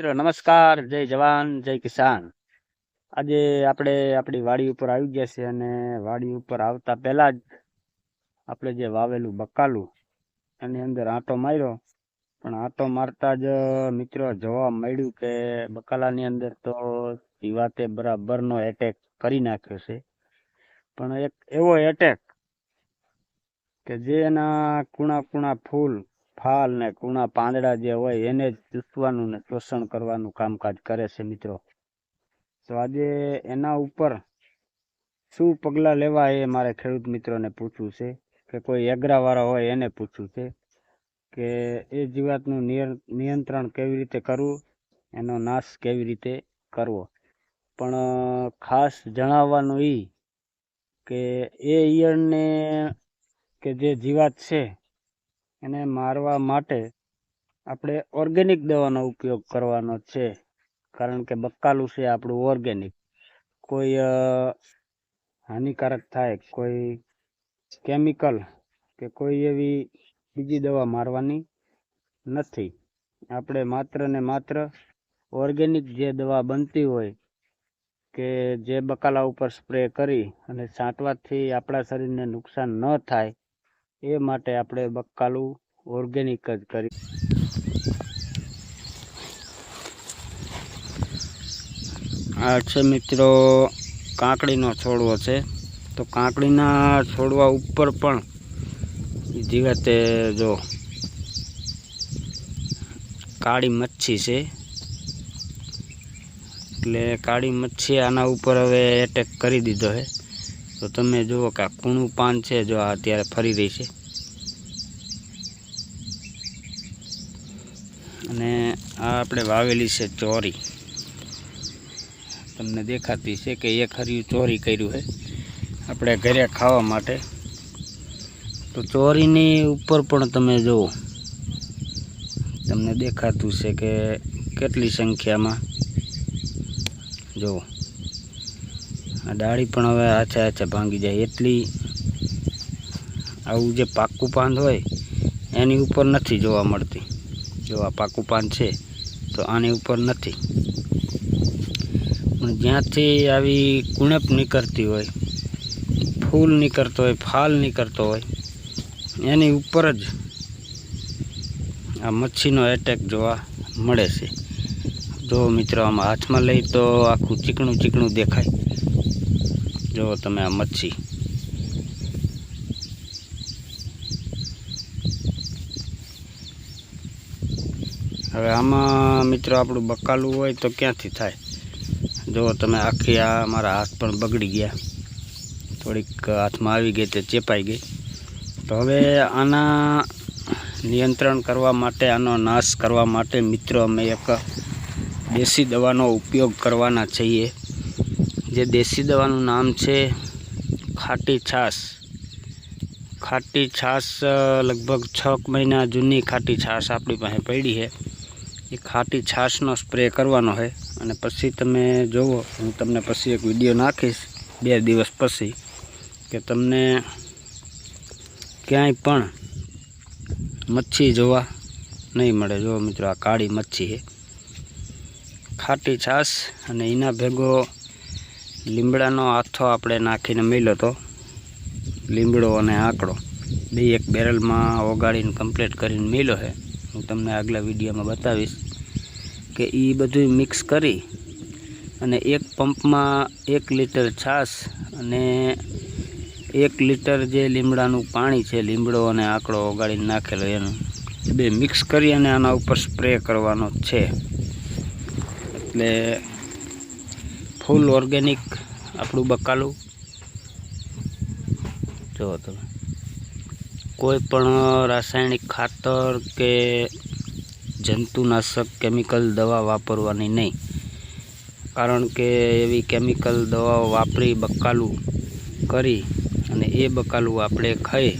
મિત્રો, નમસ્કાર, જય જવાન, જય કિસાન. આજે આપણે આપણી વાડી ઉપર આવી ગયા છે અને વાડી ઉપર આવતા પહેલા જ આપણે જે વાવેલું બકાલું, એની અંદર આંટો માર્યો. પણ આંટો મારતા જ, મિત્રો જોવા મળ્યું કે બકાલાની અંદર તો જીવાતે બરાબરનો એટેક કરી નાખ્યો છે. પણ એક એવો એટેક કે જે એના કુણા કુણા ફૂલ ફાલ ને કુણા પાંદડા જે હોય એને જ ચૂસવાનું ને શોષણ કરવાનું કામકાજ કરે છે મિત્રો. તો આજે એના ઉપર શું પગલાં લેવા એ મારે ખેડૂત મિત્રોને પૂછવું છે કે કોઈ એગ્રાવાળા હોય એને પૂછવું છે કે એ જીવાતનું નિયં- નિયંત્રણ કેવી રીતે કરવું, એનો નાશ કેવી રીતે કરવો. પણ ખાસ જણાવવાનું એ કે એ ઈયળને કે જે જીવાત છે એને મારવા માટે આપણે ઓર્ગેનિક દવાનો ઉપયોગ કરવાનો છે. કારણ કે બકાલું છે આપણું ઓર્ગેનિક કોઈ હાનિકારક થાય, કોઈ કેમિકલ કે કોઈ એવી બીજી દવા મારવાની નથી. આપણે માત્ર ને માત્ર ઓર્ગેનિક જે દવા બનતી હોય કે જે બકાલા ઉપર સ્પ્રે કરી અને છાંટવાથી આપણા શરીરને નુકસાન ન થાય એ માટે આપણે બકાલું ઓર્ગેનિક જ કરી આ છે મિત્રો કાંકડીનો છોડવો છે. તો કાંકડીના છોડવા ઉપર પણ જીવાતે જો કાળી મચ્છી છે. એટલે કાળી મચ્છી આના ઉપર હવે એટેક કરી દીધો છે. તો તમે જુઓ કે આ કૂણું પાન છે જો આ અત્યારે ફરી રહી છે. અને આ આપણે વાવેલી છે ચોરી. તમને દેખાતી છે કે એક હરિયું ચોરી કર્યું છે. આપણે ઘરે ખાવા માટે. તો ચોરીની ઉપર પણ તમે જુઓ. તમને દેખાતું છે કે કેટલી સંખ્યામાં. જુઓ. આ ડાળી પણ હવે આછા આછા ભાંગી જાય. એટલી આવું જે પાકું પાન હોય, એની ઉપર નથી જોવા મળતી. જો આ પાકું પાન છે, તો આની ઉપર નથી. પણ જ્યાંથી આવી કુણપ નીકળતી હોય, ફૂલ નીકળતો હોય, ફાલ નીકળતો હોય, એની ઉપર જ આ મચ્છીનો એટેક જોવા મળે છે. જો મિત્રો આમાં હાથમાં લઈ તો આખું ચીકણું ચીકણું દેખાય. જુઓ તમે આ મચ્છી હવે આમાં મિત્રો આપણું બકાલું હોય તો ક્યાંથી થાય? જુઓ તમે આખી આ મારા હાથ પણ બગડી ગયા. થોડીક હાથમાં આવી ગઈ તે ચેપાઈ ગઈ. તો હવે આના નિયંત્રણ કરવા માટે, આનો નાશ કરવા માટે મિત્રો અમે એક દેશી દવાનો ઉપયોગ કરવાના છીએ. જે દેશી દવાનું નામ છે, ખાટી છાશ. ખાટી છાશ લગભગ છ મહિના જૂની ખાટી છાશ આપણી પાસે પડી છે. એ ખાટી છાશનો સ્પ્રે કરવાનો છે અને પછી તમે જુઓ હું તમને પછી એક વીડિયો નાખીશ, બે દિવસ પછી, કે તમને ક્યાંય પણ મચ્છી જોવા નહીં મળે. જો મિત્રો, આ કાળી મચ્છી છે. ખાટી છાશ અને એના ભેગો લીમડાનો આથો આપણે નાખીને મેલ્યો હતો લીમડો અને આંકડો, બે એક બેરલમાં ઓગાળીને કમ્પ્લીટ કરીને મેલ્યો છે. હું તમને આગલા વિડીયોમાં બતાવીશ કે એ બધું મિક્સ કરી અને એક પંપમાં એક લીટર છાશ અને એક લીટર જે લીમડાનું પાણી છે, લીમડો અને આંકડો ઓગાળીને નાખેલો એનું બે મિક્સ કરી અને આના ઉપર સ્પ્રે કરવાનો છે. એટલે ફૂલ ઓર્ગેનિક આપણું બકાલું. જુઓ તમે. કોઈ પણ રાસાયણિક ખાતર કે જંતુનાશક કેમિકલ દવા વાપરવાની નહીં. કારણ કે એવી કેમિકલ દવાઓ વાપરી બકાલું કરી અને એ બકાલું આપણે ખાઈએ,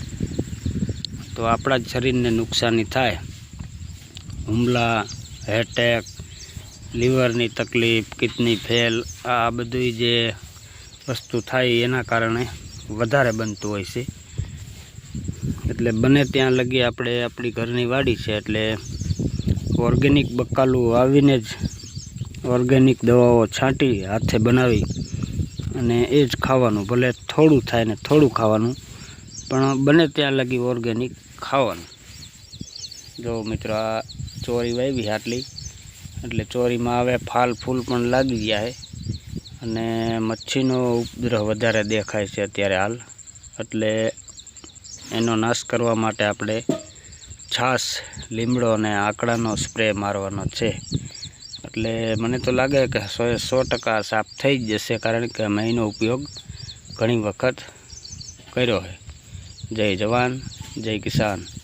તો આપણા જ શરીરને નુકસાની થાય. હુમલા, હેટેક લીવરની તકલીફ, કિડની ફેલ, આ બધું જે વસ્તુ થાય એના કારણે વધારે બનતું હોય છે. એટલે બને ત્યાં લગી આપણે આપણી ઘરની વાડી છે, એટલે ઓર્ગેનિક બકાલું વાવીને જ ઓર્ગેનિક દવાઓ છાંટી, હાથે બનાવી અને એ જ ખાવાનું, ભલે થોડું થાય ને થોડું ખાવાનું, પણ બને ત્યાં લગી ઓર્ગેનિક ખાવાનું. જો મિત્રો, આ ચોરી વાવી આટલી. એટલે ચોરીમાં હવે ફાલ ફૂલ પણ લાગી ગયા છે. અને મચ્છીનો ઉપદ્રવ વધારે દેખાય છે અત્યારે હાલ. એટલે એનો નાશ કરવા માટે આપણે છાશ, લીમડો અને આકડાનો સ્પ્રે મારવાનો છે. એટલે મને તો લાગે કે સો સો ટકા સાફ થઈ જ જશે, કારણ કે મેં એનો ઉપયોગ ઘણી વખત કર્યો છે. જય જવાન, જય કિસાન.